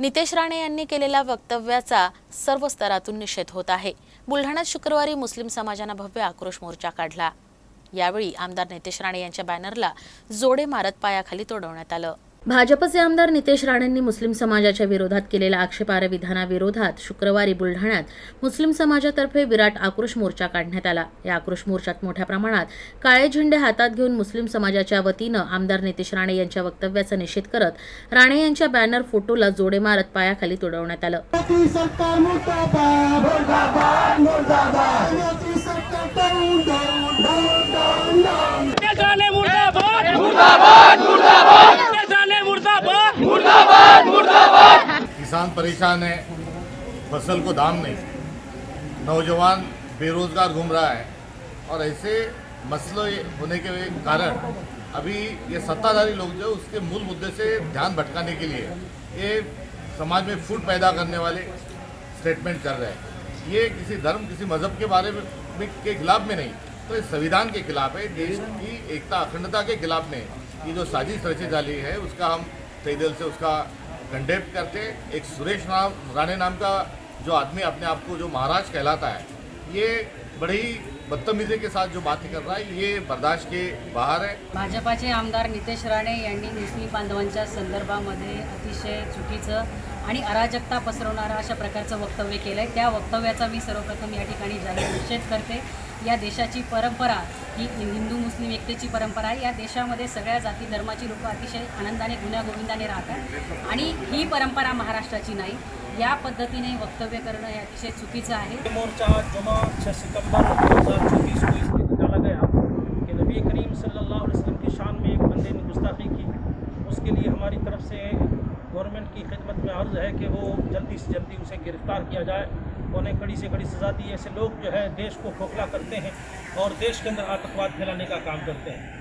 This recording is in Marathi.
नितेश राणे यांनी केलेल्या वक्तव्याचा सर्व स्तरातून निषेध होत आहे. बुलढाण्यात शुक्रवारी मुस्लिम समाजानं भव्य आक्रोश मोर्चा काढला. यावेळी आमदार नितेश राणे यांच्या बॅनरला जोडे मारत पायाखाली तोडवण्यात आलं. भाजपचे आमदार नितेश राणेंनी मुस्लिम समाजाच्या विरोधात केलेल्या आक्षेपार्ह विधानाविरोधात शुक्रवारी बुलढाण्यात मुस्लिम समाजातर्फे विराट आक्रोश मोर्चा काढण्यात आला. या आक्रोश मोर्चात मोठ्या प्रमाणात काळे झेंडे हातात घेऊन मुस्लिम समाजाच्या वतीनं आमदार नितेश राणे यांच्या वक्तव्याचा निषेध करत राणे यांच्या बॅनर फोटोला जोडे मारत पायाखाली तुडवण्यात आलं. किसान परेशान है, फ़सल को दाम नहीं। नौजवान बेरोजगार घूम रहा है और ऐसे मसले होने के कारण अभी ये सत्ताधारी लोग जो उसके मूल मुद्दे से ध्यान भटकाने के लिए ये समाज में फूट पैदा करने वाले स्टेटमेंट कर रहे हैं। ये किसी धर्म, किसी मज़हब के बारे में के खिलाफ में नहीं तो ये संविधान के खिलाफ है, देश की एकता, अखंडता के खिलाफ में ये जो साजिश रची डाली है, उसका हम सही दिल से, उसका कंडेम करते एक सुरेश नाम राणे नाम का जो आदमी अपने आप को जो महाराज कहलाता है ये बड़ी बदतमीजी के साथ जो बातें कर रहा है ये बर्दाश्त के बाहर है। भाजपाचे आमदार नितेश राणे यांनी मुस्लिम बांधवांच्या संदर्भामध्ये अतिशय चुकीचं आणि अराजकता पसरवणारं अशा प्रकारचं वक्तव्य केलं आहे त्या वक्तव्याचा मी सर्वप्रथम या ठिकाणी जाहीर निषेध करते. या देशाची परंपरा ही हिंदू मुस्लिम एकतेची परंपरा आहे. या देशामध्ये सगळ्या जाती धर्माची लोकं अतिशय आनंदाने गुण्यागोविंदाने राहतात. आणि ही परंपरा महाराष्ट्राची नाही. या पद्धतीने वक्तव्य करणं हे अतिशय आहे. मोर्चा जुमा छः दो हज़ार चौबीस को निकाला गया। कि नबी करीम की शान में एक बंदे ने गुस्ताखी की। उसके लिए हमारी तरफ़ से गवर्नमेंट की खिदमत में अर्ज़ है कि वो जल्दी से जल्दी उसे गिरफ़्तार किया जाए। उन्हें कड़ी से कड़ी सज़ा दी। ऐसे लोग जो है, देश को खोखला करते हैं और देश के अंदर आतंकवाद फैलाने का काम करते हैं।